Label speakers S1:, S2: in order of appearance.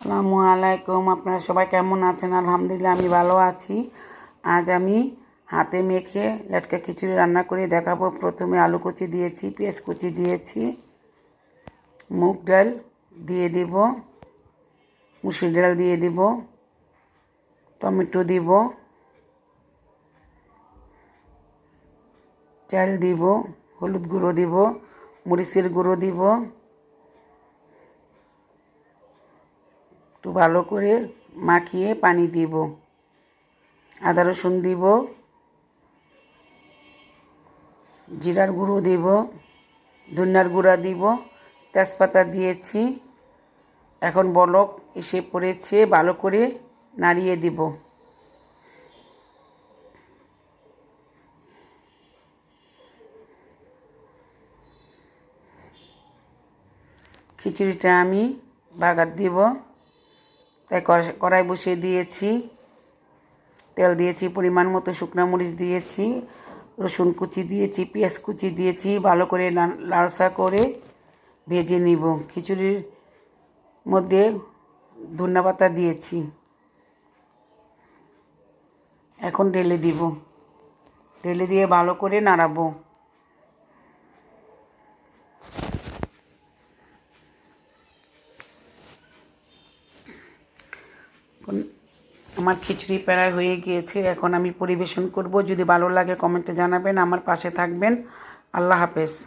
S1: আসসালামু আলাইকুম, আপনারা সবাই কেমন আছেন? আলহামদুলিল্লাহ, আমি ভালো আছি। আজ আমি হাতে মেখে লেটকা খিচুড়ি রান্না করে দেখাবো। প্রথমে আলু কুচি দিয়েছি, পেঁয়াজ কুচি দিয়েছি, মুগ ডাল দিয়ে দিব, মুসুর ডাল দিয়ে দিব, টমেটো দিব, চাল দিব, হলুদ গুঁড়ো দিব, মরিচের গুঁড়ো দিব একটু ভালো করে মাখিয়ে পানি দিব। আদা রসুন দিব। জিরার গুঁড়ো দিব। ধনিয়ার গুঁড়া দিব। তেজপাতা দিয়েছি। এখন বলক এসে পড়েছে, ভালো করে নাড়িয়ে দিব। খিচুড়িটা আমি বাগার দিব। তাই কড়াই বসিয়ে দিয়েছি। তেল দিয়েছি, পরিমাণ মতো শুকনো মরিচ দিয়েছি, রসুন কুচি দিয়েছি, পেঁয়াজ কুচি দিয়েছি, ভালো করে লালসা করে ভেজে নিব। খিচুড়ির মধ্যে ধন্যা পাতা দিয়েছি। এখন ঢেলে দিব। ঢেলে দিয়ে ভালো করে নাড়াবো। আমার খিচড়ি প্যারা হয়ে গিয়েছে। এখন আমি পরিবেশন করব। যদি ভালো লাগে কমেন্টে জানাবেন। আমার পাশে থাকবেন। আল্লাহ হাফেজ।